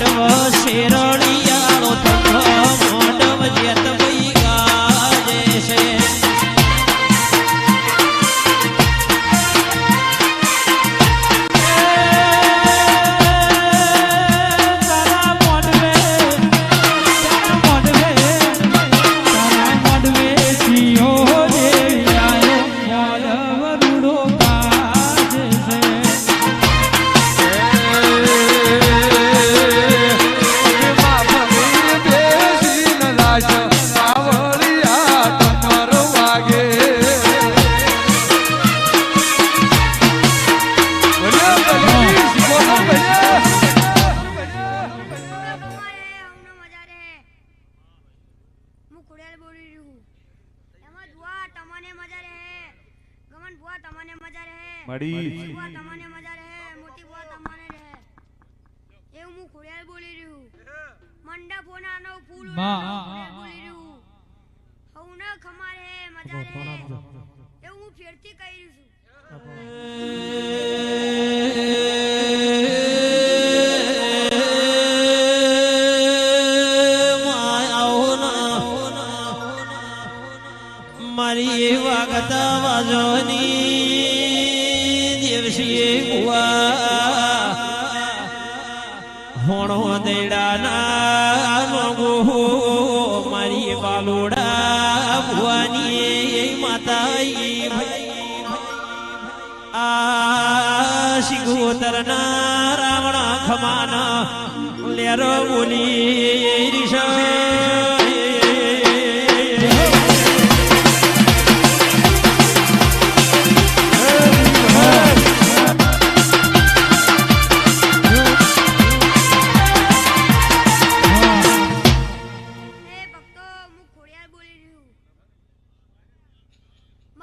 বড় সেরা હું ખોડિયાલ બોલી રહ્યું એમાં બુઆ તમને મજા રહે. ગમન બુઆ તમને મજા રહે. મડી બુઆ તમને મજા રહે. મોટી બુઆ તમને રહે. એવું હું ખોડિયાલ બોલી રહ્યું મંડપ હોનાનો ફૂલમાં. હોનાનો ખોડિયાલ બોલી રહ્યું હવને ખમા હે મજા રહે. એવું હું ફેરથી કહી રહ્યું છું. વાગતા વાજોની દિવસીએ બુઆ હોણો દેડાના મોગો મારી બાલોડા બુવાની માતા આ શિગોતરના રાવણ ખમાના લેરો બોલી રિષા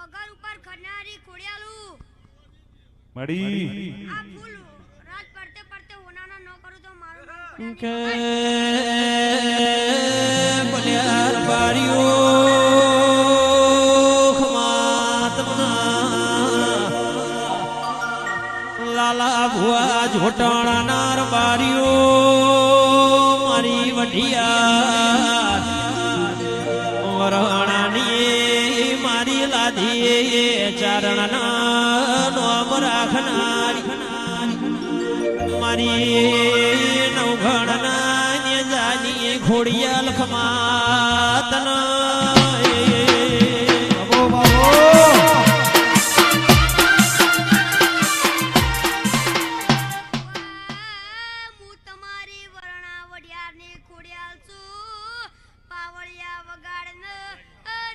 મગર ઉપર ખડનારી ખોડિયાલું. મડી આ ફૂલ રાત પડતે પડતે હોનાના ન કરું તો મારું નામ કે બલિયાર બારીઓ ખમાતમના લાલા જોટાણાનાર બારીઓ મારી વઢિયા. વરણાની મારી લાધી ચારણના નોમ રાખનારી મારી નવઘણના નેજાની ખોડિયાલ ખમાતન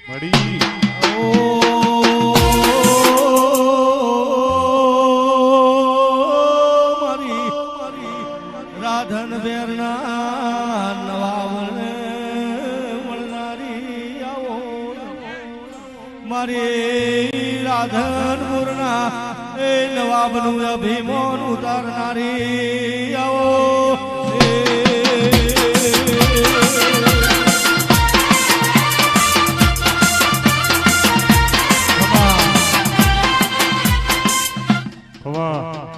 મળી. રાધન બેરના નવાવને મળનારી આવો મારી રાધન મુરના એ નવાબનું અભિમાન ઉતારનારી આવો. ભવા